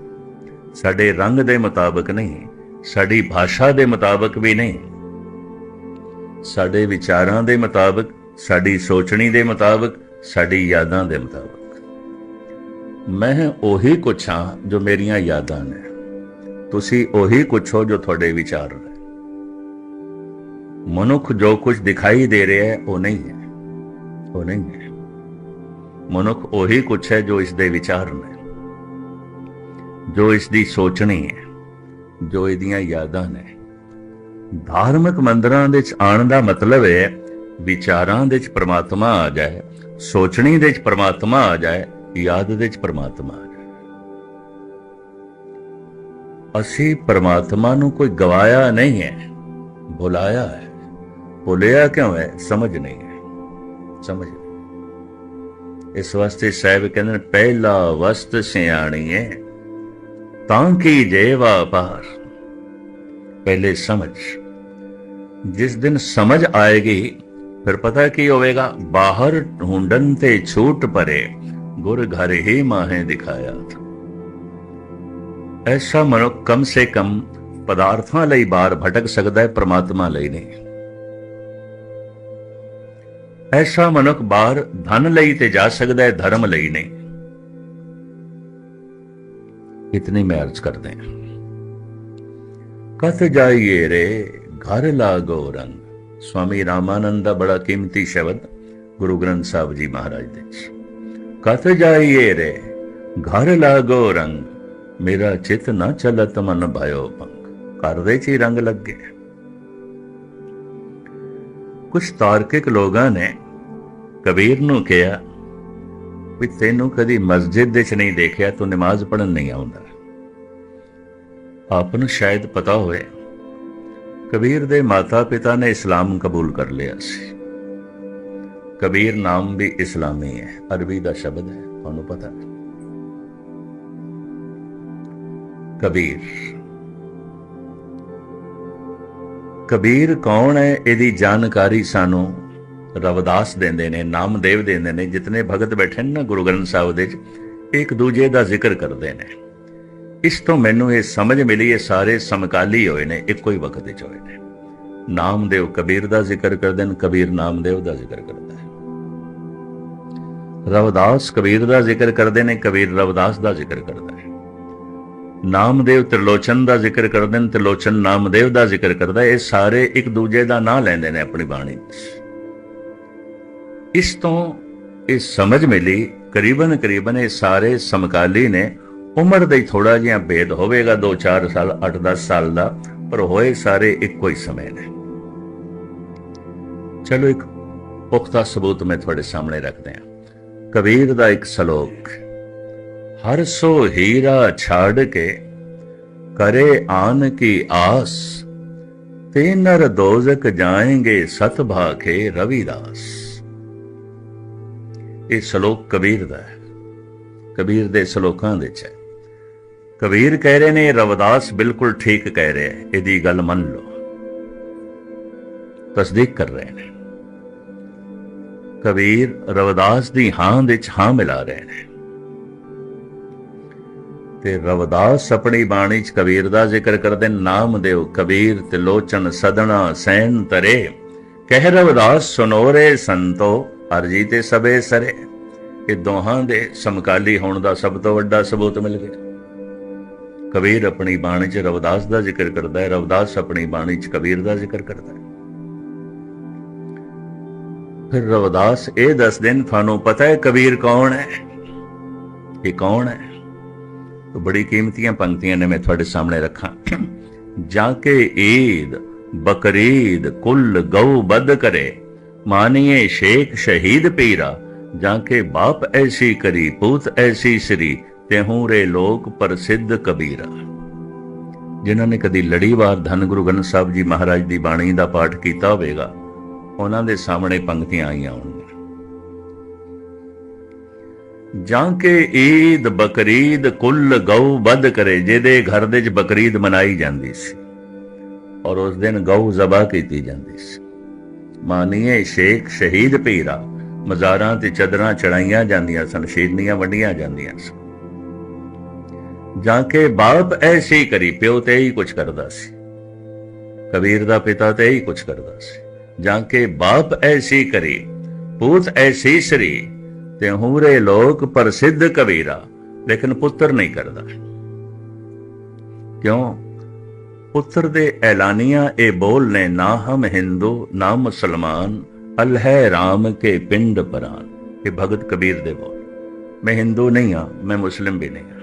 [SPEAKER 1] ਸਾਡੇ ਰੰਗ ਦੇ ਮੁਤਾਬਕ ਨਹੀਂ, ਸਾਡੀ ਭਾਸ਼ਾ ਦੇ ਮੁਤਾਬਕ ਵੀ ਨਹੀਂ। ਸਾਡੇ ਵਿਚਾਰਾਂ ਦੇ ਮੁਤਾਬਕ, ਸਾਡੀ ਸੋਚਣੀ ਦੇ ਮੁਤਾਬਕ, ਸਾਡੀ ਯਾਦਾਂ ਦੇ ਮੁਤਾਬਕ। ਮੈਂ ਉਹੀ ਕੁਛ ਹਾਂ ਜੋ ਮੇਰੀਆਂ ਯਾਦਾਂ ਨੇ। ਤੁਸੀਂ ਉਹੀ ਕੁਛ ਹੋ ਜੋ ਤੁਹਾਡੇ ਵਿਚਾਰ ਨੇ। ਮਨੁੱਖ ਜੋ ਕੁਝ ਦਿਖਾਈ ਦੇ ਰਿਹਾ ਹੈ, ਉਹ ਨਹੀਂ ਹੈ। ਉਹ ਨਹੀਂ ਹੈ। ਮਨੁੱਖ ਉਹੀ ਕੁਛ ਹੈ ਜੋ ਇਸ ਦੇ ਵਿਚਾਰ ਨੇ ਜੋ ਇਸ ਦੀ ਸੋਚਣੀ ਹੈ, ਜੋ ਇਹਦੀਆਂ ਯਾਦਾਂ ਨੇ। ਧਾਰਮਿਕ ਮੰਦਰਾਂ ਦੇ ਵਿੱਚ ਆਉਣ ਦਾ ਮਤਲਬ ਹੈ, ਵਿਚਾਰਾਂ ਦੇ ਵਿੱਚ ਪ੍ਰਮਾਤਮਾ ਆ ਜਾਏ, ਸੋਚਣੀ ਦੇ ਵਿੱਚ ਪ੍ਰਮਾਤਮਾ ਆ ਜਾਏ, ਯਾਦ ਦੇ ਵਿੱਚ ਪ੍ਰਮਾਤਮਾ ਆ ਜਾਏ। ਅਸੀਂ ਪ੍ਰਮਾਤਮਾ ਨੂੰ ਕੋਈ ਗਵਾਇਆ ਨਹੀਂ ਹੈ, ਬੁਲਾਇਆ ਹੈ। ਭੁੱਲਿਆ ਕਿਉਂ ਹੈ ਸਮਝ ਨਹੀਂ ਹੈ ਸਮਝ ਇਸ ਵਾਸਤੇ ਸਾਹਿਬ ਕਹਿੰਦੇ ਪਹਿਲਾ ਵਸਤ ਸਿਆਣੀ ਹੈ ਤਾਂ ਕੀ ਜੇ ਵਾਪਾਰ ਪਹਿਲੇ ਸਮਝ ਜਿਸ ਦਿਨ ਸਮਝ ਆਏਗੀ ਫਿਰ ਪਤਾ ਕੀ ਹੋਵੇਗਾ ਬਾਹਰ ਢੂੰਡਨ ਤੇ ਛੂਟ ਪਰੇ ਗੁਰ ਘਰ ਹੀ ਮਾਹੇ ਦਿਖਾਇਆ ਐਸਾ ਮਨੁੱਖ ਕਮ ਸੇ ਕਮ ਪਦਾਰਥਾਂ ਲਈ ਬਾਹਰ ਭਟਕ ਸਕਦਾ ਹੈ ਪ੍ਰਮਾਤਮਾ ਲਈ ਨਹੀਂ ਐਸਾ ਮਨੁੱਖ ਬਾਹਰ ਧਨ ਲਈ ਤੇ ਜਾ ਸਕਦਾ ਹੈ, ਧਰਮ ਲਈ ਨਹੀਂ। ਇਤਨੀ ਮੈਂ ਅਰਜ਼ ਕਰਦੇ ਹਾਂ। ਕਥ ਜਾਈਏ ਰੇ, ਘਰ ਲਾਗੋ ਰੰਗ। ਸਵਾਮੀ ਰਾਮਾਨੰਦ ਦਾ ਬੜਾ ਕੀਮਤੀ ਸ਼ਬਦ ਗੁਰੂ ਗ੍ਰੰਥ ਸਾਹਿਬ ਜੀ ਮਹਾਰਾਜ ਦੇ ਕਥ ਜਾਈਏ ਰੇ, ਘਰ ਲਾਗੋ ਰੰਗ। ਮੇਰਾ ਚਿਤ ਨਾ ਚਲਤ ਮਨ ਭਇਓ ਭੰਗ। ਘਰ ਦੇ ਚ ਹੀ ਰੰਗ ਲੱਗੇ। ਕੁਝ ਤਾਰਕਿਕ ਲੋਕਾਂ ਨੇ ਕਬੀਰ ਨੂੰ ਕਿਹਾ ਵੀ ਤੈਨੂੰ ਕਦੀ ਮਸਜਿਦ ਵਿੱਚ ਨਹੀਂ ਦੇਖਿਆ, ਤੂੰ ਨਮਾਜ਼ ਪੜਨ ਨਹੀਂ ਆਉਂਦਾ। ਆਪ ਨੂੰ ਸ਼ਾਇਦ ਪਤਾ ਹੋਵੇ, ਕਬੀਰ ਦੇ ਮਾਤਾ ਪਿਤਾ ਨੇ ਇਸਲਾਮ ਕਬੂਲ ਕਰ ਲਿਆ ਸੀ। ਕਬੀਰ ਨਾਮ ਵੀ ਇਸਲਾਮੀ ਹੈ, ਅਰਬੀ ਦਾ ਸ਼ਬਦ ਹੈ, ਤੁਹਾਨੂੰ ਪਤਾ ਹੈ। ਕਬੀਰ ਕਬੀਰ ਕੌਣ ਹੈ? ਇਹਦੀ ਜਾਣਕਾਰੀ ਸਾਨੂੰ ਰਵਦਾਸ ਦਿੰਦੇ ਨੇ, ਨਾਮਦੇਵ ਦਿੰਦੇ ਨੇ, ਜਿਤਨੇ ਭਗਤ ਬੈਠੇ ਨੇ ਨਾ ਗੁਰੂ ਗ੍ਰੰਥ ਸਾਹਿਬ ਦੇ ਚ ਇੱਕ ਦੂਜੇ ਦਾ ਜ਼ਿਕਰ ਕਰਦੇ ਨੇ। ਇਸ ਤੋਂ ਮੈਨੂੰ ਇਹ ਸਮਝ ਮਿਲੀ, ਇਹ ਸਾਰੇ ਸਮਕਾਲੀ ਹੋਏ ਨੇ, ਇੱਕੋ ਹੀ ਵਕਤ ਵਿੱਚ ਹੋਏ ਨੇ। ਨਾਮਦੇਵ ਕਬੀਰ ਦਾ ਜ਼ਿਕਰ ਕਰਦੇ ਨੇ, ਕਬੀਰ ਨਾਮਦੇਵ ਦਾ ਜ਼ਿਕਰ ਕਰਦਾ ਹੈ ਰਵਿਦਾਸ ਕਬੀਰ ਦਾ ਜ਼ਿਕਰ ਕਰਦੇ ਨੇ, ਕਬੀਰ ਰਵਦਾਸ ਦਾ ਜ਼ਿਕਰ ਕਰਦਾ ਹੈ ਨਾਮਦੇਵ ਤ੍ਰਿਲੋਚਨ ਦਾ ਜ਼ਿਕਰ ਕਰਦੇ ਨੇ, ਤ੍ਰਿਲੋਚਨ ਨਾਮਦੇਵ ਦਾ ਜ਼ਿਕਰ ਕਰਦਾ, ਇਹ ਸਾਰੇ ਇੱਕ ਦੂਜੇ ਦਾ ਨਾਂ ਲੈਂਦੇ ਨੇ ਆਪਣੀ ਬਾਣੀ। ਇਸ ਤੋਂ ਇਹ ਸਮਝ ਮਿਲੀ, ਕਰੀਬਨ ਕਰੀਬਨ ਇਹ ਸਾਰੇ ਸਮਕਾਲੀ ਨੇ, ਉਮਰ ਦਾ ਹੀ ਥੋੜਾ ਜਿਹਾ ਭੇਦ ਹੋਵੇਗਾ 2-4 ਸਾਲ 8-10 ਸਾਲ ਦਾ, ਪਰ ਹੋਏ ਸਾਰੇ ਇੱਕੋ ਹੀ ਸਮੇਂ ਨੇ। ਚਲੋ ਇੱਕ ਪੁਖਤਾ ਸਬੂਤ ਮੈਂ ਤੁਹਾਡੇ ਸਾਹਮਣੇ ਰੱਖਦੇ ਹਾਂ। ਕਬੀਰ ਦਾ ਇੱਕ ਸ਼ਲੋਕ ਹਰ ਸੋ ਹੀਰਾ ਛਾੜ ਕੇ ਕਰੇ ਆਨ ਕੀ ਆਸ, ਤੇ ਨਰ ਦੋਜ਼ਕ ਜਾਏਂਗੇ ਸਤ ਭਾਖੇ ਰਵਿਦਾਸ। ਇਹ ਸ਼ਲੋਕ ਕਬੀਰ ਦਾ ਹੈ। ਕਬੀਰ ਦੇ ਸ਼ਲੋਕਾਂ ਦੇ ਚ ਹੈ। ਕਬੀਰ ਕਹਿ ਰਹੇ ਨੇ, ਰਵਿਦਾਸ ਬਿਲਕੁਲ ਠੀਕ ਕਹਿ ਰਿਹਾ ਹੈ। ਇਹਦੀ ਗੱਲ ਮੰਨ ਲਓ। ਤਸਦੀਕ ਕਰ ਰਹੇ ਨੇ। ਕਬੀਰ ਰਵਿਦਾਸ ਦੀ ਹਾਂ ਦੇ ਚ ਹਾਂ ਮਿਲਾ ਰਹੇ ਨੇ। ਤੇ ਰਵਿਦਾਸ ਆਪਣੀ ਬਾਣੀ ਚ ਕਬੀਰ ਦਾ ਜ਼ਿਕਰ ਕਰਦੇ, ਨਾਮ ਦਿਓ ਕਬੀਰ ਤੇ ਲੋਚਨ ਸਦਣਾ ਸੈਨ ਤਰੇ। ਕਹਿ ਰਵਦਾਸ ਸੁਨੋਰੇ ਸੰਤੋ, ਅਰਜੀ ਤੇ ਸਬੇ ਸਰੇ। ਇਹ ਦੋਹਾਂ ਦੇ ਸਮਕਾਲੀ ਹੋਣ ਦਾ ਸਭ ਤੋਂ ਵੱਡਾ ਸਬੂਤ ਮਿਲ ਗਿਆ। ਕਬੀਰ ਆਪਣੀ ਬਾਣੀ 'ਚ ਰਵਦਾਸ ਦਾ ਜ਼ਿਕਰ ਕਰਦਾ ਹੈ, ਰਵਦਾਸ ਆਪਣੀ ਬਾਣੀ 'ਚ ਕਬੀਰ ਦਾ ਜ਼ਿਕਰ ਕਰਦਾ ਹੈ। ਫਿਰ ਰਵਿਦਾਸ ਇਹ ਦੱਸਦੇ ਨੇ, ਤੁਹਾਨੂੰ ਪਤਾ ਹੈ ਕਬੀਰ ਕੌਣ ਹੈ? ਇਹ ਕੌਣ ਹੈ? ਤੋਂ ਬੜੀ ਕੀਮਤੀਆਂ ਪੰਕਤੀਆਂ ਨੇ ਮੈਂ ਤੁਹਾਡੇ ਸਾਹਮਣੇ ਰੱਖਾਂ। ਜਾਂ ਕੇ ਈਦ, ਬਕਰੀਦ, ਕੁੱਲ ਗਉ ਬਦ ਕਰੇ, ਮਾਨੀਏ ਸ਼ੇਖ ਸ਼ਹੀਦ ਪੀਰਾ, ਜਾਂ ਕੇ ਬਾਪ ਐਸੀ ਕਰੀ, ਪੂਤ ਐਸੀ ਸ੍ਰੀ, ਤੇ ਹੂਰੇ ਲੋਕ ਪ੍ਰਸਿੱਧ ਕਬੀਰਾ। ਜਿਨ੍ਹਾਂ ਨੇ ਕਦੀ ਲੜੀਵਾਰ ਧੰਨ ਗੁਰੂ ਗ੍ਰੰਥ ਸਾਹਿਬ ਜੀ ਮਹਾਰਾਜ ਦੀ ਬਾਣੀ ਦਾ ਪਾਠ ਕੀਤਾ ਹੋਵੇਗਾ, ਉਹਨਾਂ ਦੇ ਸਾਹਮਣੇ ਪੰਕਤੀਆਂ ਆਈਆਂ ਹੋਣ। ਜਾਂ ਕਿ ਈਦ ਬਕਰੀਦ ਕੁੱਲ ਗਊ ਬਦ ਕਰੇ, ਜਿਹਦੇ ਘਰ ਦੇ ਚ ਬਕਰੀਦ ਮਨਾਈ ਜਾਂਦੀ ਸੀ ਔਰ ਉਸ ਦਿਨ ਗਊ ਜ਼ਬਾ ਕੀਤੀ ਜਾਂਦੀ ਸੀ। ਮਾਨੀਏ ਸ਼ੇਖ ਸ਼ਹੀਦ ਪੀਰਾ ਮਜ਼ਾਰਾਂ ਤੇ ਚਦਰਾਂ ਚੜਾਈਆਂ ਜਾਂਦੀਆਂ ਸਨ ਸ਼ੀਰਨੀਆਂ ਵੰਡੀਆਂ ਜਾਂਦੀਆਂ ਸਨ। ਜਾਂ ਕਿ ਬਾਪ ਐਸੀ ਕਰੀ, ਪਿਓ ਤੇ ਹੀ ਕੁਝ ਕਰਦਾ ਸੀ, ਕਬੀਰ ਦਾ ਪਿਤਾ ਤੇ ਹੀ ਕੁਝ ਕਰਦਾ ਸੀ। ਜਾਂ ਕਿ ਬਾਪ ਐਸੀ ਕਰੀ, ਪੂਤ ਐਸੀ ਸਰੀ ਤੇ ਹੂਰੇ ਲੋਕ ਪ੍ਰਸਿੱਧ ਕਬੀਰਾ, ਲੇਕਿਨ ਪੁੱਤਰ ਨਹੀਂ ਕਰਦਾ। ਕਿਉਂ? ਪੁੱਤਰ ਦੇ ਐਲਾਨੀਆਂ ਇਹ ਬੋਲ ਨੇ ਨਾ ਹਮ ਹਿੰਦੂ, ਨਾ ਮੁਸਲਮਾਨ ਅਲਹਿ ਰਾਮ ਕੇ ਪਿੰਡ ਪਰਾਨ। ਇਹ ਭਗਤ ਕਬੀਰ ਦੇ ਬੋਲ। ਮੈਂ ਹਿੰਦੂ ਨਹੀਂ ਹਾਂ, ਮੈਂ ਮੁਸਲਮ ਵੀ ਨਹੀਂ ਹਾਂ।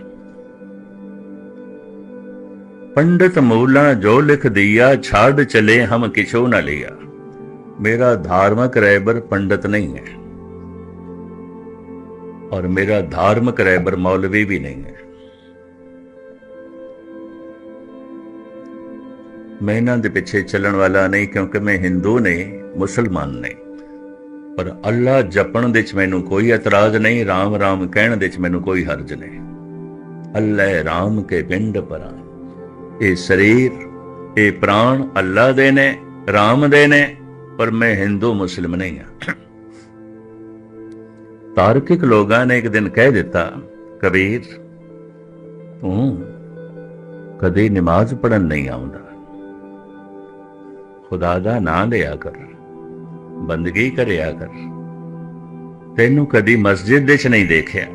[SPEAKER 1] ਪੰਡਤ ਮੌਲਾ ਜੋ ਲਿਖ ਦਿਆ, ਛਾੜ ਚਲੇ ਹਮ ਕਿਛੋ ਨਾ ਲਿਆ। ਮੇਰਾ ਧਾਰਮਿਕ ਰਹਿਬਰ ਪੰਡਤ ਨਹੀਂ ਹੈ। और मेरा धार्मिक रहबर मौलवी भी नहीं है ਮੈਂ ਇਹਨਾਂ ਦੇ ਪਿੱਛੇ ਚੱਲਣ ਵਾਲਾ ਨਹੀਂ ਕਿਉਂਕਿ ਮੈਂ ਹਿੰਦੂ ਨਹੀਂ ਮੁਸਲਮਾਨ ਨਹੀਂ ਪਰ ਅੱਲਾ ਜਪਣ ਦੇ ਚ ਮੈਨੂੰ ਕੋਈ ਇਤਰਾਜ਼ ਨਹੀਂ RAM RAM ਕਹਿਣ ਦੇ ਚ ਮੈਨੂੰ ਕੋਈ ਹਰਜ ਨਹੀਂ ਅੱਲਾ ਰਾਮ ਕੇ ਪਿੰਡ ਪਰਾਂ ਇਹ ਸਰੀਰ ਇਹ ਪ੍ਰਾਣ ਅੱਲਾ ਦੇ ਨੇ RAM ਦੇ ਨੇ ਪਰ ਮੈਂ ਹਿੰਦੂ ਮੁਸਲਮ ਨਹੀਂ ਹਾਂ ਤਾਰਕਿਕ ਲੋਕਾਂ ਨੇ ਇੱਕ ਦਿਨ ਕਹਿ ਦਿੱਤਾ, ਕਬੀਰ, ਤੂੰ ਕਦੇ ਨਮਾਜ਼ ਪੜਨ ਨਹੀਂ ਆਉਂਦਾ। ਖੁਦਾ ਦਾ ਨਾਮ ਲਿਆ ਕਰ, ਬੰਦਗੀ ਕਰਿਆ ਕਰ। ਤੈਨੂੰ ਕਦੀ ਮਸਜਿਦ ਵਿੱਚ ਨਹੀਂ ਦੇਖਿਆ।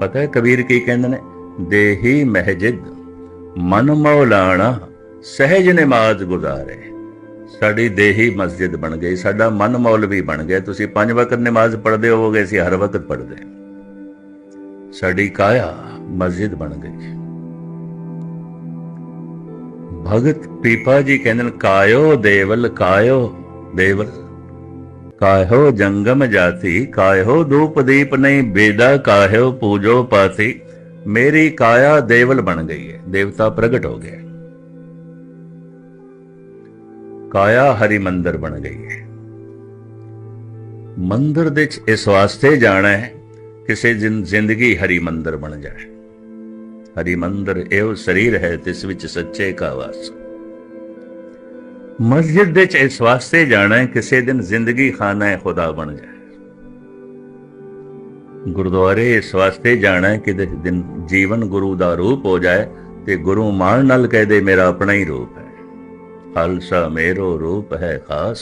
[SPEAKER 1] ਪਤਾ ਹੈ ਕਬੀਰ ਕੀ ਕਹਿੰਦੇ ਨੇ? ਦੇਹੀ ਮਹਿਜਿਦ, ਮਨ ਮੌਲਾਣਾ, ਸਹਿਜ ਨਮਾਜ਼ ਗੁਜ਼ਾਰੇ। ਸਾਡੀ ਦੇਹੀ ਮਸਜਿਦ ਬਣ ਗਈ, ਸਾਡਾ ਮਨ ਮੌਲਵੀ ਬਣ ਗਿਆ। ਤੁਸੀਂ ਪੰਜ ਵਕਤ ਨਮਾਜ਼ ਪੜ੍ਹਦੇ ਹੋਵੋਗੇ, ਅਸੀਂ ਹਰ ਵਕਤ ਪੜ੍ਹਦੇ ਸਾਡੀ ਕਾਇਆ ਮਸਜਿਦ ਬਣ ਗਈ। ਭਗਤ ਪੀਪਾ ਜੀ ਕਹਿੰਦੇ ਨੇ, ਕਾਇਓ ਦੇਵਲ ਕਾਇਓ ਦੇਵਲ, ਕਾਇਓ ਜੰਗਮ ਜਾਤੀ, ਕਾਇਓ ਧੂਪ ਦੀਪ ਨਹੀਂ ਬੇਦਾ ਕਾਇਓ ਪੂਜੋ ਪਾਤੀ, ਮੇਰੀ ਕਾਇਆ ਦੇਵਲ ਬਣ ਗਈ ਹੈ, ਦੇਵਤਾ ਪ੍ਰਗਟ ਹੋ ਗਿਆ ਕਾਇਆ ਹਰੀ ਮੰਦਰ ਬਣ ਗਈ ਹੈ। ਮੰਦਰ ਦੇ ਚ ਇਸ ਵਾਸਤੇ ਜਾਣਾ ਹੈ ਕਿਸੇ ਜਿੰ- ਜ਼ਿੰਦਗੀ ਹਰੀ ਮੰਦਰ ਬਣ ਜਾਏ। ਹਰੀ ਮੰਦਰ ਇਹੋ ਸਰੀਰ ਹੈ ਤਿਸ ਵਿੱਚ ਸੱਚੇ ਕਾ ਵਾਸ। ਮਸਜਿਦ ਦੇ ਚ ਇਸ ਵਾਸਤੇ ਜਾਣਾ ਹੈ, ਕਿਸੇ ਦਿਨ ਜ਼ਿੰਦਗੀ ਖਾਨਾ ਹੈ, ਖੁਦਾ ਬਣ ਜਾਏ। ਗੁਰਦੁਆਰੇ ਇਸ ਵਾਸਤੇ ਜਾਣਾ ਹੈ ਕਿ ਦਿਨ ਜੀਵਨ ਗੁਰੂ ਦਾ ਰੂਪ ਹੋ ਜਾਏ ਤੇ ਗੁਰੂ ਮਾਨ ਨਾਲ ਕਹਿ ਦੇ ਮੇਰਾ ਆਪਣਾ ਹੀ ਰੂਪ ਹੈ। ਖਾਲਸਾ ਮੇਰੋ ਰੂਪ ਹੈ ਖਾਸ।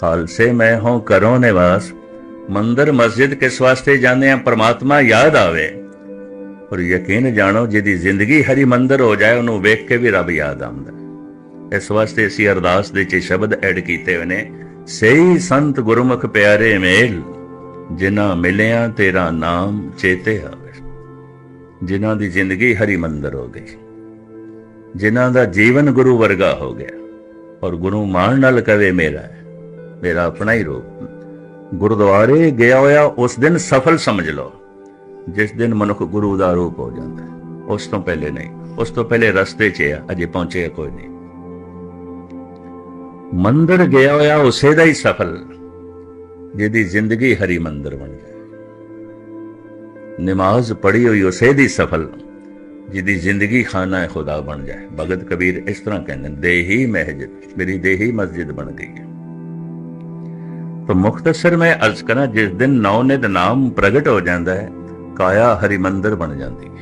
[SPEAKER 1] ਖਾਲਸੇ ਮੈਂ ਹਾਂ ਕਰੋ ਨਿਵਾਸ। ਮੰਦਰ ਮਸਜਿਦ ਕਿਸ ਵਾਸਤੇ ਜਾਂਦੇ ਆ? ਪਰਮਾਤਮਾ ਯਾਦ ਆਵੇ। ਔਰ ਯਕੀਨ ਜਾਣੋ, ਜਿਹਦੀ ਜ਼ਿੰਦਗੀ ਹਰੀ ਮੰਦਰ ਹੋ ਜਾਏ, ਉਹਨੂੰ ਵੇਖ ਕੇ ਵੀ ਰੱਬ ਯਾਦ ਆਉਂਦਾ ਇਸ ਵਾਸਤੇ ਅਸੀਂ ਅਰਦਾਸ ਦੇ ਚ ਸ਼ਬਦ ਐਡ ਕੀਤੇ ਹੋਏ ਨੇ ਸਹੀ ਸੰਤ ਗੁਰਮੁਖ ਪਿਆਰੇ ਮੇਲ, ਜਿਨ੍ਹਾਂ ਮਿਲਿਆ ਤੇਰਾ ਨਾਮ ਚੇਤੇ ਆਵੇ। ਜਿਨ੍ਹਾਂ ਦੀ ਜ਼ਿੰਦਗੀ ਹਰੀ ਮੰਦਰ ਹੋ ਗਈ, ਜਿਨ੍ਹਾਂ ਦਾ ਜੀਵਨ ਗੁਰੂ ਵਰਗਾ ਹੋ ਗਿਆ। ਔਰ ਗੁਰੂ ਮਾਨ ਨਾਲ ਕਵੇ ਮੇਰਾ ਮੇਰਾ ਆਪਣਾ ਹੀ ਰੂਪ ਗੁਰਦੁਆਰੇ ਗਿਆ ਹੋਇਆ, ਉਸ ਦਿਨ ਸਫਲ ਸਮਝ ਲਓ। ਜਿਸ ਦਿਨ ਮਨੁੱਖ ਗੁਰੂ ਦਾ ਰੂਪ ਹੋ ਜਾਂਦਾ ਉਸ ਤੋਂ ਪਹਿਲੇ ਨਹੀਂ, ਉਸ ਤੋਂ ਪਹਿਲੇ ਰਸਤੇ 'ਚ ਹੈ ਅਜੇ ਪਹੁੰਚਿਆ ਕੋਈ ਨਹੀਂ। ਮੰਦਰ ਗਿਆ ਹੋਇਆ, ਉਸੇ ਦਾ ਹੀ ਸਫਲ, ਜਿਹਦੀ ਜ਼ਿੰਦਗੀ ਹਰੀ ਮੰਦਰ ਬਣ ਜਾਏ ਨਮਾਜ਼ ਪੜ੍ਹੀ ਹੋਈ, ਉਸੇ ਦੀ ਸਫਲ। ਜਿਹਦੀ ਜ਼ਿੰਦਗੀ ਖਾਨਾ ਹੈ, ਖੁਦਾ ਬਣ ਜਾਏ। ਭਗਤ ਕਬੀਰ ਇਸ ਤਰ੍ਹਾਂ ਕਹਿੰਦੇ ਨੇ, ਦੇਹੀ ਮਸਜਿਦ ਮੇਰੀ ਦੇਹੀ ਮਸਜਿਦ ਬਣ ਗਈ ਹੈ। ਤਾਂ ਮੁਖਤਸਰ ਮੈਂ ਅਰਜ਼ ਕਰਾਂ, ਜਿਸ ਦਿਨ ਨੌ ਨਿਤ ਨਾਮ ਪ੍ਰਗਟ ਹੋ ਜਾਂਦਾ ਹੈ, ਕਾਇਆ ਹਰੀ ਮੰਦਰ ਬਣ ਜਾਂਦੀ ਹੈ।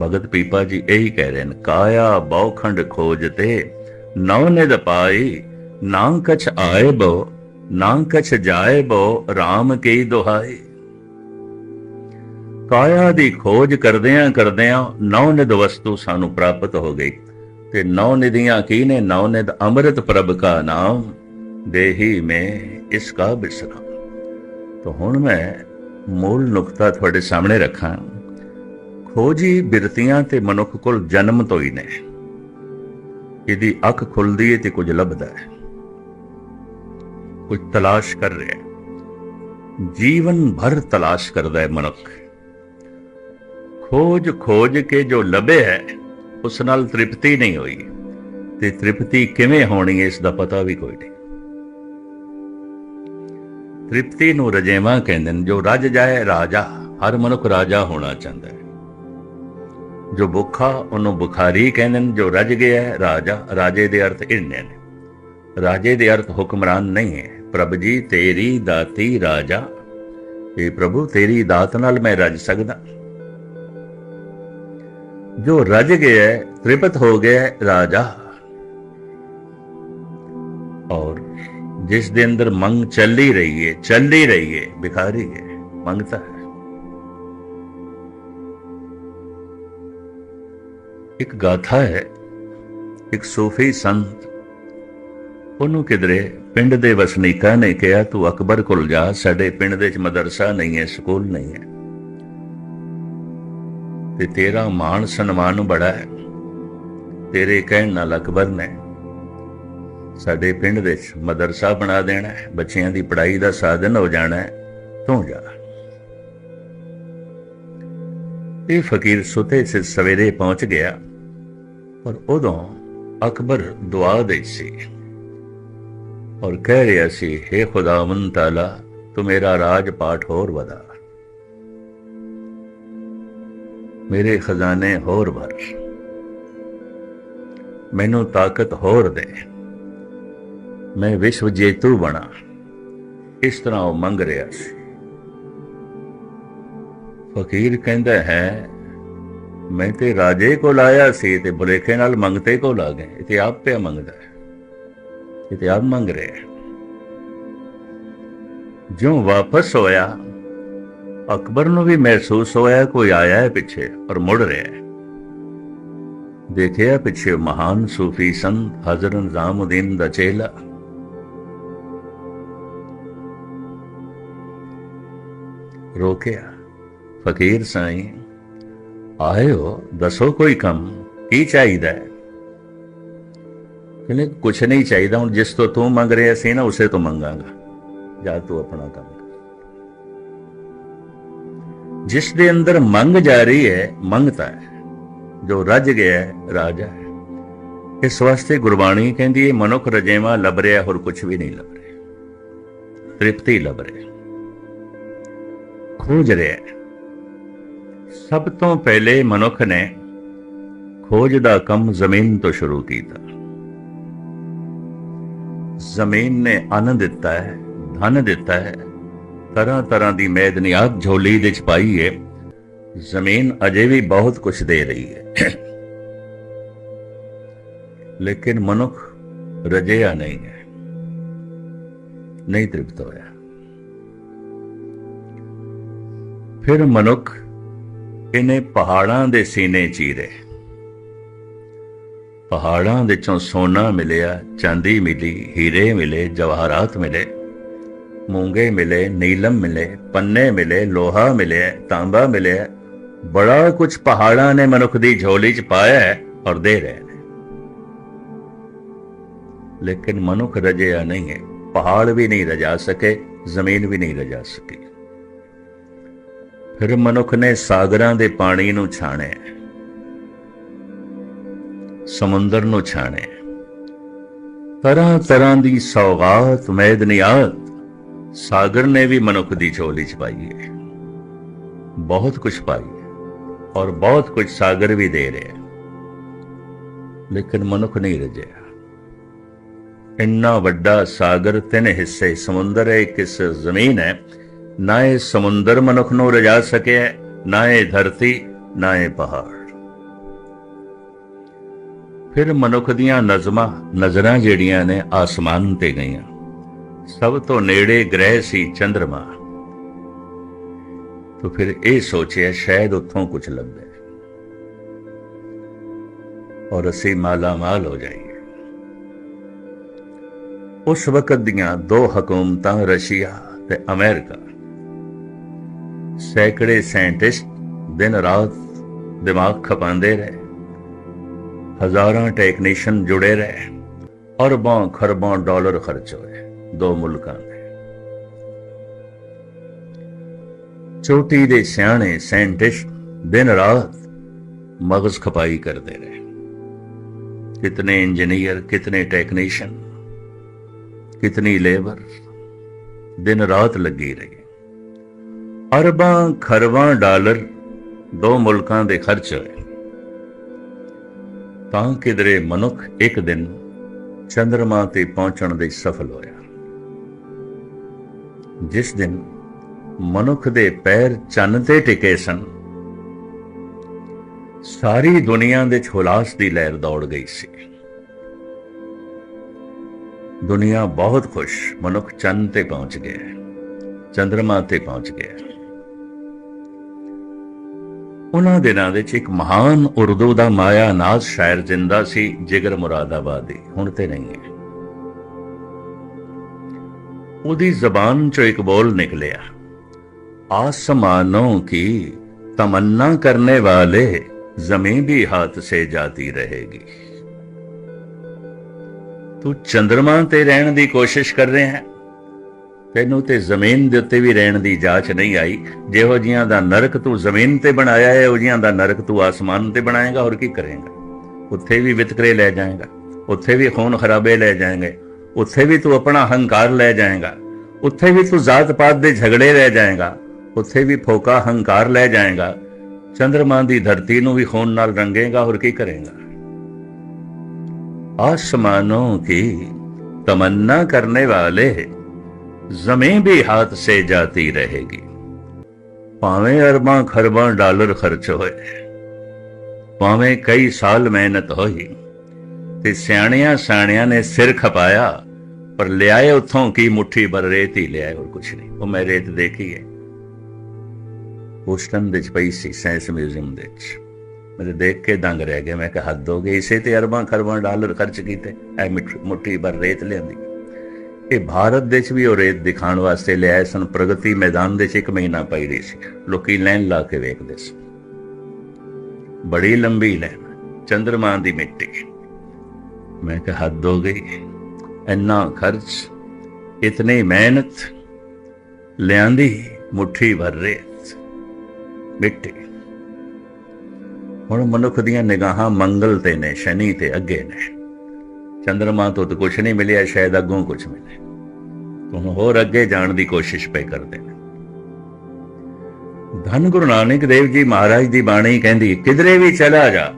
[SPEAKER 1] ਭਗਤ ਪੀਪਾ ਜੀ ਇਹੀ ਕਹਿ ਰਹੇ ਨੇ, ਕਾਇਆ ਬੌਖੰਡ ਖੋਜ ਤੇ ਨੌ ਨਿਦ ਪਾਈ ਨਾ ਆਏ ਬੋ ਨਾ ਜਾਏ ਬੋ RAM ਕੀ ਦੁਹਾਈ। ਕਾਇਆ ਦੀ ਖੋਜ ਕਰਦਿਆਂ ਕਰਦਿਆਂ ਨੌ ਨਿਧ ਵਸਤੂ ਸਾਨੂੰ ਪ੍ਰਾਪਤ ਹੋ ਗਈ। ਤੇ ਨੌ ਨਿਧੀਆਂ ਕੀ ਨੇ? ਨੌ ਨਿਧ ਅੰਮ੍ਰਿਤ ਪ੍ਰਭ ਕਾ ਨਾਮ, ਦੇਹੀ ਮੈਂ ਇਸ ਕਾ ਬਿਸਰਾ। ਤਾਂ ਹੁਣ ਮੈਂ ਮੂਲ ਨੁਕਤਾ ਤੁਹਾਡੇ ਸਾਹਮਣੇ ਰੱਖਾਂ। ਖੋਜੀ ਬਿਰਤੀਆਂ ਤੇ ਮਨੁੱਖ ਕੋਲ ਜਨਮ ਤੋਂ ਹੀ ਨੇ। ਇਹਦੀ ਅੱਖ ਖੁੱਲਦੀ ਹੈ ਤੇ ਕੁਝ ਲੱਭਦਾ ਹੈ। ਕੁਝ ਤਲਾਸ਼ ਕਰ ਰਿਹਾ ਜੀਵਨ ਭਰ ਤਲਾਸ਼ ਕਰਦਾ ਹੈ ਮਨੁੱਖ। ਖੋਜ ਖੋਜ ਕੇ ਜੋ ਲੱਭੇ ਹੈ, ਉਸ ਨਾਲ ਤ੍ਰਿਪਤੀ ਨਹੀਂ ਹੋਈ। ਤੇ ਤ੍ਰਿਪਤੀ ਕਿਵੇਂ ਹੋਣੀ ਹੈ, ਇਸ ਦਾ ਪਤਾ ਵੀ ਕੋਈ ਨਹੀਂ। ਤ੍ਰਿਪਤੀ ਨੂੰ ਰਜੇਵਾ ਕਹਿੰਦੇ ਨੇ, ਜੋ ਰਜ ਜਾਏ ਰਾਜਾ, ਹਰ ਮਨੁੱਖ ਰਾਜਾ ਹੋਣਾ ਚਾਹੁੰਦਾ ਹੈ। ਜੋ ਭੁੱਖਾ, ਉਹਨੂੰ ਬੁਖਾਰੀ ਕਹਿੰਦੇ ਨੇ, ਜੋ ਰੱਜ ਗਿਆ ਹੈ, ਰਾਜਾ, ਰਾਜੇ ਦੇ ਅਰਥ ਇੰਨੇ ਨੇ। ਰਾਜੇ ਦੇ ਅਰਥ ਹੁਕਮਰਾਨ ਨਹੀਂ ਹੈ। ਪ੍ਰਭ ਜੀ, ਤੇਰੀ ਦਾਤੀ ਰਾਜਾ। ਇਹ ਪ੍ਰਭੂ, ਤੇਰੀ ਦਾਤ ਨਾਲ ਮੈਂ ਰੱਜ ਸਕਦਾ। ਜੋ ਰਜ ਗਿਆ ਤ੍ਰਿਪਤ ਹੋ ਗਿਆ ਰਾਜਾ। ਔਰ ਜਿਸ ਦੇ ਅੰਦਰ ਮੰਗ ਚੱਲੀ ਰਹੀ ਹੈ, ਚੱਲੀ ਰਹੀ ਹੈ, ਭਿਖਾਰੀ ਹੈ, ਮੰਗਤਾ ਹੈ। ਇੱਕ ਗਾਥਾ ਹੈ, ਇੱਕ ਸੂਫੀ ਸੰਤ। ਉਹਨੂੰ ਕਿਧਰੇ ਪਿੰਡ ਦੇ ਵਸਨੀਕਾਂ ਨੇ ਕਿਹਾ, ਤੂੰ ਅਕਬਰ ਕੋਲ ਜਾ, ਸਾਡੇ ਪਿੰਡ ਦੇ ਵਿੱਚ ਮਦਰਸਾ ਨਹੀਂ ਹੈ, ਸਕੂਲ ਨਹੀਂ ਹੈ। ਤੇ ਤੇਰਾ ਮਾਣ ਸਨਮਾਨ ਬੜਾ ਹੈ। ਤੇਰੇ ਕਹਿਣ ਨਾਲ ਅਕਬਰ ਨੇ ਸਾਡੇ ਪਿੰਡ ਵਿੱਚ ਮਦਰਸਾ ਬਣਾ ਦੇਣਾ ਹੈ। ਬੱਚਿਆਂ ਦੀ ਪੜ੍ਹਾਈ ਦਾ ਸਾਧਨ ਹੋ ਜਾਣਾ ਹੈ। ਤੂੰ ਜਾ। ਇਹ ਫਕੀਰ ਸੁਤੇ ਸੇ ਸਵੇਰੇ ਪਹੁੰਚ ਗਿਆ ਪਰ ਉਦੋਂ ਅਕਬਰ ਦੁਆ ਦੇ ਸੀ ਔਰ ਕਹਿ ਰਿਹਾ ਸੀ हे ਖੁਦਾਵੰਦ ਤਾਲਾ, ਤੂੰ ਮੇਰਾ ਰਾਜ ਪਾਠ ਹੋਰ ਵਧਾ। ਮੇਰੇ ਖਜ਼ਾਨੇ ਹੋਰ ਭਰ ਮੈਨੂੰ ਤਾਕਤ ਹੋਰ ਦੇ। ਮੈਂ ਵਿਸ਼ਵ ਜੇਤੂ ਬਣਾ। ਇਸ ਤਰ੍ਹਾਂ ਉਹ ਮੰਗ ਰਿਹਾ ਸੀ। ਫਕੀਰ ਕਹਿੰਦਾ ਹੈ, ਮੈਂ ਤੇ ਰਾਜੇ ਕੋਲ ਆਇਆ ਸੀ ਤੇ ਬੁਲੇਖੇ ਨਾਲ ਮੰਗਤੇ ਕੋਲ ਆ ਗਏ। ਇਹ ਤੇ ਆਪ ਪਿਆ ਮੰਗਦਾ ਹੈ। ਇਹ ਤੇ ਆਪ ਮੰਗ ਰਿਹਾ ਜਿਉਂ ਵਾਪਸ ਹੋਇਆ ਅਕਬਰ ਨੂੰ ਵੀ ਮਹਿਸੂਸ ਹੋਇਆ ਕੋਈ ਆਇਆ ਹੈ ਪਿੱਛੇ ਔਰ ਮੁੜ ਰਿਹਾ ਹੈ। ਦੇਖਿਆ ਪਿੱਛੇ ਮਹਾਨ ਸੂਫੀ ਸੰਤ ਹਜ਼ਰ ਨਿਜ਼ਾਮੁਦੀਨ ਦਾ ਚੇਲਾ ਰੋਕਿਆ, ਫਕੀਰ ਸਾਈਂ ਆਏ ਹੋ ਦੱਸੋ ਕੋਈ ਕੰਮ, ਕੀ ਚਾਹੀਦਾ ਹੈ? ਕਹਿੰਦੇ ਕੁਛ ਨਹੀਂ ਚਾਹੀਦਾ, ਹੁਣ ਜਿਸ ਤੋਂ ਤੂੰ ਮੰਗ ਰਿਹਾ ਸੀ ਨਾ, ਉਸੇ ਤੋਂ ਮੰਗਾਂਗਾ। ਜਾ ਤੂੰ ਆਪਣਾ ਕੰਮ ਜਿਸ ਦੇ ਅੰਦਰ ਮੰਗ ਜਾ ਰਹੀ ਹੈ, ਮੰਗਤਾ ਹੈ। ਜੋ ਰੱਜ ਗਿਆ ਹੈ, ਰਾਜਾ ਹੈ। ਇਸ ਵਾਸਤੇ ਗੁਰਬਾਣੀ ਕਹਿੰਦੀ ਹੈ, ਮਨੁੱਖ ਰਜੇਵਾ ਲੱਭ ਰਿਹਾ, ਹੋਰ ਕੁਝ ਵੀ ਨਹੀਂ ਲੱਭ ਰਿਹਾ। ਤ੍ਰਿਪਤੀ ਲੱਭ ਰਿਹਾ ਖੋਜ ਰਿਹਾ ਸਭ ਤੋਂ ਪਹਿਲੇ ਮਨੁੱਖ ਨੇ ਖੋਜ ਦਾ ਕੰਮ ਜ਼ਮੀਨ ਤੋਂ ਸ਼ੁਰੂ ਕੀਤਾ। ਜ਼ਮੀਨ ਨੇ ਅੰਨ ਦਿੱਤਾ ਹੈ, ਧਨ ਦਿੱਤਾ ਹੈ ਤਰ੍ਹਾਂ ਤਰ੍ਹਾਂ ਦੀ ਮੈਦਨੀਆਤ ਝੋਲੀ ਦੇ ਚ ਪਾਈ ਹੈ ਜ਼ਮੀਨ ਅਜੇ ਵੀ ਬਹੁਤ ਕੁਝ ਦੇ ਰਹੀ ਹੈ ਲੇਕਿਨ ਮਨੁੱਖ ਰਜਿਆ ਨਹੀਂ ਹੈ। ਨਹੀਂ ਤ੍ਰਿਪਤ ਹੋਇਆ। ਫਿਰ ਮਨੁੱਖ ਇਹਨੇ ਪਹਾੜਾਂ ਦੇ ਸੀਨੇ ਚੀਰੇ। ਪਹਾੜਾਂ ਵਿੱਚੋਂ ਸੋਨਾ ਮਿਲਿਆ, ਚਾਂਦੀ ਮਿਲੀ, ਹੀਰੇ ਮਿਲੇ, ਜਵਾਹਰਾਤ ਮਿਲੇ। ਮੂੰਗੇ ਮਿਲੇ, ਨੀਲਮ ਮਿਲੇ, ਪੰਨੇ ਮਿਲੇ, ਲੋਹਾ ਮਿਲੇ, ਤਾਂਬਾ ਮਿਲਿਆ ਬੜਾ ਕੁਝ ਪਹਾੜਾਂ ਨੇ ਮਨੁੱਖ ਦੀ ਝੋਲੀ 'ਚ ਪਾਇਆ ਔਰ ਦੇ ਰਹੇ ਨੇ। ਲੇਕਿਨ ਮਨੁੱਖ ਰਜਿਆ ਨਹੀਂ ਹੈ। ਪਹਾੜ ਵੀ ਨਹੀਂ ਰਜਾ ਸਕੇ, ਜ਼ਮੀਨ ਵੀ ਨਹੀਂ ਰਜਾ ਸਕੀ। ਫਿਰ ਮਨੁੱਖ ਨੇ ਸਾਗਰਾਂ ਦੇ ਪਾਣੀ ਨੂੰ ਛਾਣਿਆ ਸਮੁੰਦਰ ਨੂੰ ਛਾਣਿਆ ਤਰ੍ਹਾਂ ਤਰ੍ਹਾਂ ਦੀ ਸੌਗਾਤ, ਮੈਦਨੀਆਤ ਸਾਗਰ ਨੇ ਵੀ ਮਨੁੱਖ ਦੀ ਝੋਲੀ ਚ ਪਾਈ ਹੈ ਬਹੁਤ ਕੁਝ ਪਾਈ ਹੈ ਔਰ ਬਹੁਤ ਕੁਝ ਸਾਗਰ ਵੀ ਦੇ ਰਿਹਾ ਲੇਕਿਨ ਮਨੁੱਖ ਨਹੀਂ ਰਜਿਆ ਇੰਨਾ ਵੱਡਾ ਸਾਗਰ ਤਿੰਨ ਹਿੱਸੇ ਸਮੁੰਦਰ ਹੈ ਇੱਕ ਹਿੱਸਾ ਜ਼ਮੀਨ ਹੈ ਨਾ ਇਹ ਸਮੁੰਦਰ ਮਨੁੱਖ ਨੂੰ ਰਜਾ ਸਕਿਆ ਨਾ ਇਹ ਧਰਤੀ ਨਾ ਇਹ ਪਹਾੜ ਫਿਰ ਮਨੁੱਖ ਦੀਆਂ ਨਜ਼ਮਾਂ ਨਜ਼ਰਾਂ ਜਿਹੜੀਆਂ ਨੇ ਆਸਮਾਨ ਤੇ ਗਈਆਂ ਸਭ ਤੋਂ ਨੇੜੇ ਗ੍ਰਹਿ ਸੀ ਚੰ드ਰਮਾ ਤਾਂ ਫਿਰ ਇਹ ਸੋਚਿਆ, ਸ਼ਾਇਦ ਉੱਥੋਂ ਕੁਝ ਲੱਭੇ। ਔਰ ਅਸੀਂ ਮਾਲਾ ਮਾਲ ਹੋ ਜਾਈਏ। ਉਸ ਵਕਤ ਦੀਆਂ ਦੋ ਹਕੂਮਤਾਂ, ਰਸ਼ੀਆ ਤੇ ਅਮਰੀਕਾ। ਸੈਂਕੜੇ ਸਾਇੰਟਿਸਟ ਦਿਨ ਰਾਤ ਦਿਮਾਗ ਖਪਾਉਂਦੇ ਰਹੇ। ਹਜ਼ਾਰਾਂ ਟੈਕਨੀਸ਼ੀਅਨ ਜੁੜੇ ਰਹੇ। ਅਰਬਾਂ ਖਰਬਾਂ ਡਾਲਰ ਖਰਚ ਹੋਏ। ਦੋ ਮੁਲਕਾਂ ਦੇ। ਚੋਟੀ ਦੇ ਸਿਆਣੇ ਸਾਇੰਟਿਸਟ ਦਿਨ ਰਾਤ ਮਗਜ਼ ਖਪਾਈ ਕਰਦੇ ਰਹੇ। ਕਿਤਨੇ ਇੰਜੀਨੀਅਰ, ਕਿਤਨੇ ਟੈਕਨੀਸ਼ੀਅਨ, ਕਿਤਨੀ ਲੇਬਰ ਦਿਨ ਰਾਤ ਲੱਗੀ ਰਹੀ। ਅਰਬਾਂ, ਖਰਬਾਂ ਡਾਲਰ ਦੋ ਮੁਲਕਾਂ ਦੇ ਖਰਚ ਹੋਏ। ਤਾਂ ਕਿਦਰੇ ਮਨੁੱਖ ਇੱਕ ਦਿਨ ਚੰ드ਰਮਾ ਤੇ ਪਹੁੰਚਣ ਦੇ ਸਫਲ ਹੋਇਆ। ਜਿਸ ਦਿਨ ਮਨੁੱਖ ਦੇ ਪੈਰ ਚੰਨ ਤੇ ਟਿਕੇ ਸਨ, ਸਾਰੀ ਦੁਨੀਆ ਦੇ ਛੋਲਾਸ ਦੀ ਲਹਿਰ ਦੌੜ ਗਈ ਸੀ। ਦੁਨੀਆ ਬਹੁਤ ਖੁਸ਼, ਮਨੁੱਖ ਚੰਨ ਤੇ ਪਹੁੰਚ ਗਿਆ ਚੰ드ਰਮਾ ਤੇ ਪਹੁੰਚ ਗਿਆ। ਉਹਨਾਂ ਦਿਨਾਂ ਵਿੱਚ ਇੱਕ ਮਹਾਨ ਉਰਦੂ ਦਾ ਮਾਇਆ ਨਾਜ਼ ਸ਼ਾਇਰ ਜਿੰਦਾ ਸੀ, ਜਿਗਰ ਮੁਰਾਦਾਬਾਦੀ, ਹੁਣ ਤੇ ਨਹੀਂ ਹੈ। ਉਹਦੀ ਜ਼ਬਾਨ ਚੋਂ ਇੱਕ ਬੋਲ ਨਿਕਲਿਆ। ਆਸਮਾਨੋਂ ਕੀ ਤਮੰਨਾ ਕਰਨੇ ਵਾਲੇ ਜ਼ਮੀਨ ਵੀ ਹੱਥ ਸੇ ਜਾਤੀ ਰਹੇਗੀ। ਤੂੰ ਚੰ드ਰਮਾ ਤੇ ਰਹਿਣ ਦੀ ਕੋਸ਼ਿਸ਼ ਕਰ ਰਿਹਾ ਹੈ। ਤੈਨੂੰ ਤੇ ਜ਼ਮੀਨ ਦੇ ਉੱਤੇ ਵੀ ਰਹਿਣ ਦੀ ਜਾਚ ਨਹੀਂ ਆਈ। ਜਿਹੋ ਜੀਆਂ ਦਾ ਨਰਕ ਤੂੰ ਜ਼ਮੀਨ ਤੇ ਬਣਾਇਆ ਹੈ, ਉਹ ਜੀਆਂ ਦਾ ਨਰਕ ਤੂੰ ਆਸਮਾਨ ਤੇ ਬਣਾਏਗਾ, ਹੋਰ ਕੀ ਕਰੇਗਾ? ਉੱਥੇ ਵੀ ਵਿਤਕਰੇ ਲੈ ਜਾਏਗਾ, ਉੱਥੇ ਵੀ ਖੂਨ ਖਰਾਬੇ ਲੈ ਜਾਏਗੇ ਉੱਥੇ ਵੀ ਤੂੰ ਆਪਣਾ ਹੰਕਾਰ ਲੈ ਜਾਏਗਾ। ਉੱਥੇ ਵੀ ਤੂੰ ਜਾਤ ਪਾਤ ਦੇ ਝਗੜੇ ਰਹਿ ਜਾਏਗਾ। ਉੱਥੇ ਵੀ ਫੋਕਾ ਹੰਕਾਰ ਲੈ ਜਾਏਗਾ। ਚੰਦਰਮਾ ਦੀ ਧਰਤੀ ਨੂੰ ਵੀ ਖੂਨ ਨਾਲ ਰੰਗੇਗਾ, ਹੋਰ ਕੀ ਕਰੇਗਾ? आसमानों की तमन्ना करने वाले जमीन भी हाथ से जाती रहेगी पावे अरबा खरबा डॉलर खर्च होए पावे कई साल मेहनत होई ਤੇ ਸਿਆਣਿਆਂ ਸਿਆਣਿਆਂ ਨੇ ਸਿਰ ਖਪਾਇਆ, ਪਰ ਲਿਆਏ ਉੱਥੋਂ ਕੀ ਮੁੱਠੀ ਭਰ ਰੇਤ ਹੀ ਲਿਆਏ, ਹੋਰ ਕੁਝ ਨਹੀਂ। ਉਹ ਮੈਂ ਰੇਤ ਦੇਖੀ ਹੈ। ਹੋਸਟਨ ਦੇ ਪਈ ਸੀ ਸਾਇੰਸ ਮਿਊਜ਼ੀਅਮ ਦੇ ਚ ਮੈਂ ਦੇਖ ਕੇ ਦੰਗ ਰਹਿ ਗਿਆ। ਮੈਂ ਕਿਹਾ, ਹੱਦ ਹੋ ਗਈ। ਇਸੇ ਤੇ ਅਰਬਾਂ ਖਰਬਾਂ ਡਾਲਰ ਖਰਚ ਕੀਤੇ। ਐ ਮਿੱਠ- ਮੁੱਠੀ ਭਰ ਰੇਤ ਲਿਆਂਦੀ। ਇਹ ਭਾਰਤ ਦੇ ਵਿੱਚ ਵੀ ਉਹ ਰੇਤ ਦਿਖਾਉਣ ਵਾਸਤੇ ਲਿਆਏ ਸਨ। ਪ੍ਰਗਤੀ ਮੈਦਾਨ ਦੇ ਵਿੱਚ ਇੱਕ ਮਹੀਨਾ ਪਈ ਰਹੀ ਸੀ। ਲੋਕੀ ਲਾਈਨ ਲਾ ਕੇ ਵੇਖਦੇ ਸੀ ਬੜੀ ਲੰਬੀ ਲਾਈਨ। ਚੰਦਰਮਾ ਦੀ ਮਿੱਟੀ। ਮੈਂ ਕਿਹਾ, ਹੱਦ ਹੋ ਗਈ। ਇੰਨਾ ਖਰਚ, ਇਤਨੀ ਮਿਹਨਤ, ਲਿਆਂਦੀ ਮੁੱਠੀ ਭਰ ਰੇਤ ਮਿੱਟੀ। ਹੁਣ ਮਨੁੱਖ ਦੀਆਂ ਨਿਗਾਹਾਂ ਮੰਗਲ ਤੇ ਨੇ, ਸ਼ਨੀ ਤੇ ਅੱਗੇ ਨੇ। ਚੰਦਰਮਾ ਤੋਂ ਤਾਂ ਕੁਝ ਨਹੀਂ ਮਿਲਿਆ, ਸ਼ਾਇਦ ਅੱਗੋਂ ਕੁਝ ਮਿਲੇ। ਹੁਣ ਹੋਰ ਅੱਗੇ ਜਾਣ ਦੀ ਕੋਸ਼ਿਸ਼ ਪਏ ਕਰਦੇ ਨੇ। ਧੰਨ ਗੁਰੂ ਨਾਨਕ ਦੇਵ ਜੀ ਮਹਾਰਾਜ ਦੀ ਬਾਣੀ ਕਹਿੰਦੀ, ਕਿਧਰੇ ਵੀ ਚਲਾ ਜਾ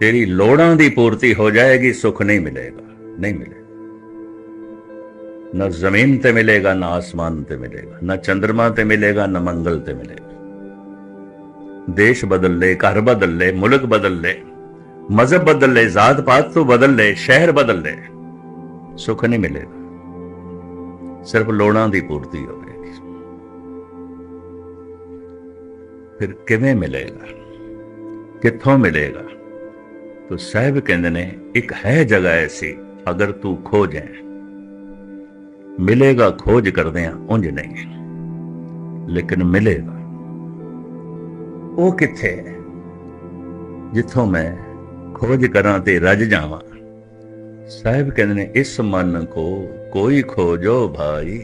[SPEAKER 1] ਤੇਰੀ ਲੋੜਾਂ ਦੀ ਪੂਰਤੀ ਹੋ ਜਾਏਗੀ, ਸੁੱਖ ਨਹੀਂ ਮਿਲੇਗਾ ਨਹੀਂ ਮਿਲੇਗਾ। ਨਾ ਜ਼ਮੀਨ ਤੇ ਮਿਲੇਗਾ, ਨਾ ਆਸਮਾਨ ਤੇ ਮਿਲੇਗਾ, ਨਾ ਚੰਦਰਮਾ ਤੇ ਮਿਲੇਗਾ, ਨਾ ਮੰਗਲ ਤੇ ਮਿਲੇਗਾ। ਦੇਸ਼ ਬਦਲ ਲੈ, ਘਰ ਬਦਲ ਲੈ, ਮੁਲਕ ਬਦਲ ਲੈ, ਮਜ਼ਹਬ ਬਦਲ ਲੈ, ਜ਼ਾਤ ਪਾਤ ਤੋਂ ਬਦਲ ਲੈ, ਸ਼ਹਿਰ ਬਦਲ ਲੈ, ਸੁੱਖ ਨਹੀਂ ਮਿਲੇਗਾ। ਸਿਰਫ ਲੋੜਾਂ ਦੀ ਪੂਰਤੀ ਹੋਵੇਗੀ ਫਿਰ ਕਿਵੇਂ ਮਿਲੇਗਾ? ਕਿੱਥੋਂ ਮਿਲੇਗਾ? ਤੋ ਸਾਹਿਬ ਕਹਿੰਦੇ ਨੇ ਇੱਕ ਹੈ ਜਗ੍ਹਾ ਐਸੀ ਅਗਰ ਤੂੰ ਖੋਜੇ ਮਿਲੇਗਾ ਖੋਜ ਕਰਦੇ ਆ ਉਂਝ ਨਹੀਂ ਲੇਕਿਨ ਮਿਲੇਗਾ ਉਹ ਕਿੱਥੇ ਹੈ ਜਿੱਥੋਂ ਮੈਂ ਖੋਜ ਕਰਾਂ ਤੇ ਰੱਜ ਜਾਵਾਂ ਸਾਹਿਬ ਕਹਿੰਦੇ ਨੇ ਇਸ ਮਨ ਕੋ ਕੋਈ ਖੋਜੋ ਭਾਈ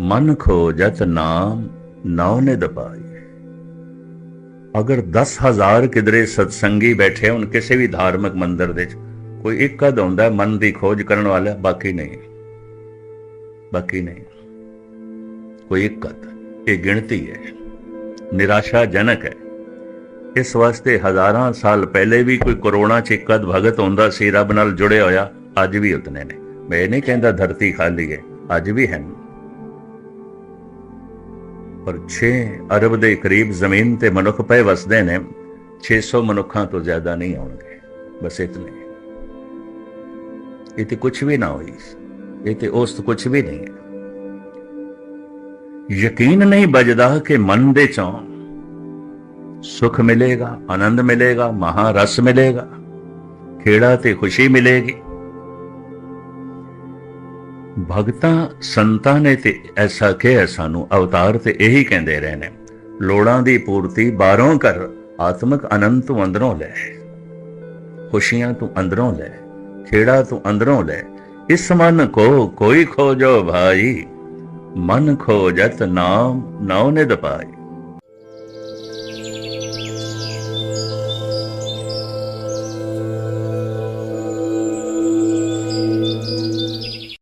[SPEAKER 1] ਮਨ ਖੋਜਤ ਨਾਮ ਨਾਉ ਨੇ ਦਪਾਈ ਅਗਰ 10000 ਕਿਦਰੇ ਸਤਸੰਗੀ ਬੈਠੇ ਹੁਣ, ਕਿਸੇ ਵੀ ਧਾਰਮਿਕ ਮੰਦਰ ਦੇ ਚ ਕੋਈ ਇੱਕ ਅਦ ਹੁੰਦਾ, ਮਨ ਦੀ ਖੋਜ ਕਰਨ ਵਾਲਾ ਬਾਕੀ ਨਹੀਂ। ਬਾਕੀ ਨਹੀਂ। ਕੋਈ ਇੱਕ ਅਦ ਇਹ ਗਿਣਤੀ ਹੈ। ਨਿਰਾਸ਼ਾਜਨਕ ਹੈ। ਇਸ ਵਾਸਤੇ ਹਜ਼ਾਰਾਂ ਸਾਲ ਪਹਿਲੇ ਵੀ ਕੋਈ ਕਰੋਨਾ ਚ ਇੱਕ ਅਦ ਭਗਤ ਹੁੰਦਾ ਸੀ, ਰੱਬ ਨਾਲ ਜੁੜਿਆ ਹੋਇਆ, ਅੱਜ ਵੀ ਉਤਨੇ ਨੇ। ਮੈਂ ਇਹ ਨਹੀਂ ਕਹਿੰਦਾ ਧਰਤੀ ਖਾਲੀ ਹੈ, ਅੱਜ ਵੀ ਹਨ ਪਰ 6 ਅਰਬ ਦੇ ਕਰੀਬ ਜ਼ਮੀਨ ਤੇ ਮਨੁੱਖ ਪਏ ਵਸਦੇ ਨੇ 600 ਮਨੁੱਖਾਂ ਤੋਂ ਜ਼ਿਆਦਾ ਨਹੀਂ ਆਉਣਗੇ। ਬਸ ਇਤਨੇ। ਇਹ ਤੇ ਕੁਝ ਵੀ ਨਾ ਹੋਈ। ਇਹ ਤੇ ਉਸ ਤੋਂ ਕੁਝ ਵੀ ਨਹੀਂ ਹੈ। ਯਕੀਨ ਨਹੀਂ ਬਜਦਾ ਕਿ ਮਨ ਦੇ ਚੋਂ ਸੁਖ ਮਿਲੇਗਾ, ਆਨੰਦ ਮਿਲੇਗਾ, ਮਹਾਰਸ ਮਿਲੇਗਾ, ਖੇੜਾ ਤੇ ਖੁਸ਼ੀ ਮਿਲੇਗੀ। ਭਗਤਾਂ ਸੰਤਾਂ ਨੇ ਤੇ ਐਸਾ ਕਿਹਾ ਸਾਨੂੰ ਅਵਤਾਰ ਤੇ ਇਹੀ ਕਹਿੰਦੇ ਰਹੇ ਨੇ। ਲੋੜਾਂ ਦੀ ਪੂਰਤੀ ਬਾਹਰੋਂ ਕਰ ਆਤਮਿਕ ਆਨੰਦ ਤੂੰ ਅੰਦਰੋਂ ਲੈ। ਖੁਸ਼ੀਆਂ ਤੂੰ ਅੰਦਰੋਂ ਲੈ, ਖੇੜਾ ਤੂੰ ਅੰਦਰੋਂ ਲੈ। ਇਸ ਮਨ ਕੋ ਕੋਈ ਖੋਜੋ ਭਾਈ, ਮਨ ਖੋਜਤ ਨਾਮ, ਨਾਉ ਨੇ ਦਪਾਈ